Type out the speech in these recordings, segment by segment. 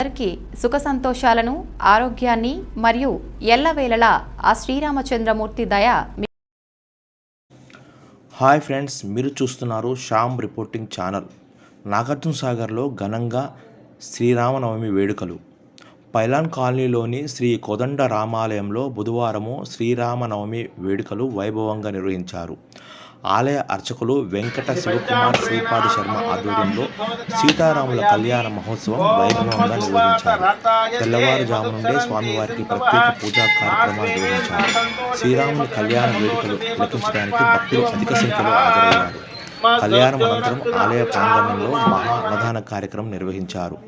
అందరికీ సుఖ సంతోషాలను ఆరోగ్యాన్ని మరియు ఎల్లవేళలా ఆ శ్రీరామచంద్రమూర్తి దయ హాయ్ ఫ్రెండ్స్ మీరు చూస్తున్నారు శ్యామ్ రిపోర్టింగ్ ఛానల్. నాగార్జున సాగర్లో ఘనంగా శ్రీరామనవమి వేడుకలు. పైలాన్ కాలనీలోని శ్రీ కోదండ రామాలయంలో బుధవారము శ్రీరామనవమి వేడుకలు వైభవంగా నిర్వహించారు. ఆలయ అర్చకులు వెంకట శివకుమార్ శ్రీపాద శర్మ ఆధ్వర్యంలో సీతారాముల కళ్యాణ మహోత్సవం వైభవంగా నిర్వహించారు. తెల్లవారుజాము నుండే స్వామివారికి ప్రత్యేక పూజా కార్యక్రమాలు నిర్వహించారు. శ్రీరాముని కళ్యాణ వేడుకలు లెక్కించడానికి భక్తులు అధిక సంఖ్యలో హాజరయ్యారు. కళ్యాణం అనంతరం ఆలయ ప్రాంగణంలో మహా అన్నదాన కార్యక్రమం నిర్వహించారు.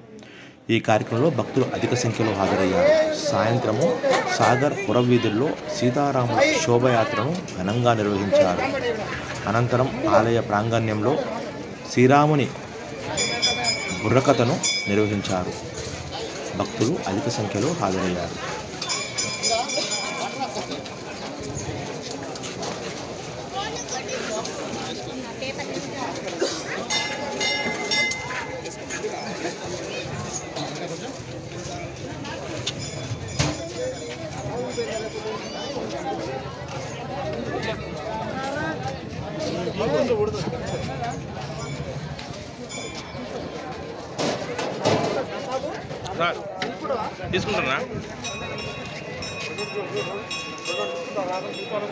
ఈ కార్యక్రమంలో భక్తులు అధిక సంఖ్యలో హాజరయ్యారు. సాయంత్రము సాగర్ పురవీధుల్లో సీతారాముల శోభయాత్రను ఘనంగా నిర్వహించారు. అనంతరం ఆలయ ప్రాంగణ్యంలో శ్రీరాముని బుర్రకథను నిర్వహించారు. భక్తులు అధిక సంఖ్యలో హాజరయ్యారు. సార్ తీసుకుంటారా? కూడా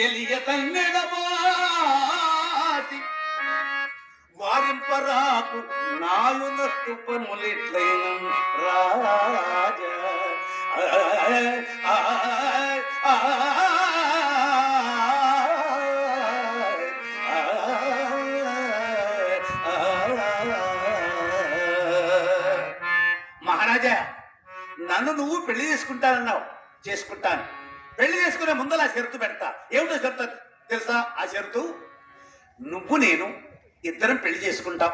చెలియ తన్నెడమాసి వారింపరాకు నాలుగు తుపములిట్లైన రాజ. మహారాజా నన్ను నువ్వు పెళ్ళి చేసుకుంటానన్నావు. చేసుకుంటాను. పెళ్ళి చేసుకునే ముందర ఆ షరతు పెడతా. ఏమిటో షరతు? తెలుసా? ఆ షరతు? నువ్వు నేను ఇద్దరం పెళ్ళి చేసుకుంటాం.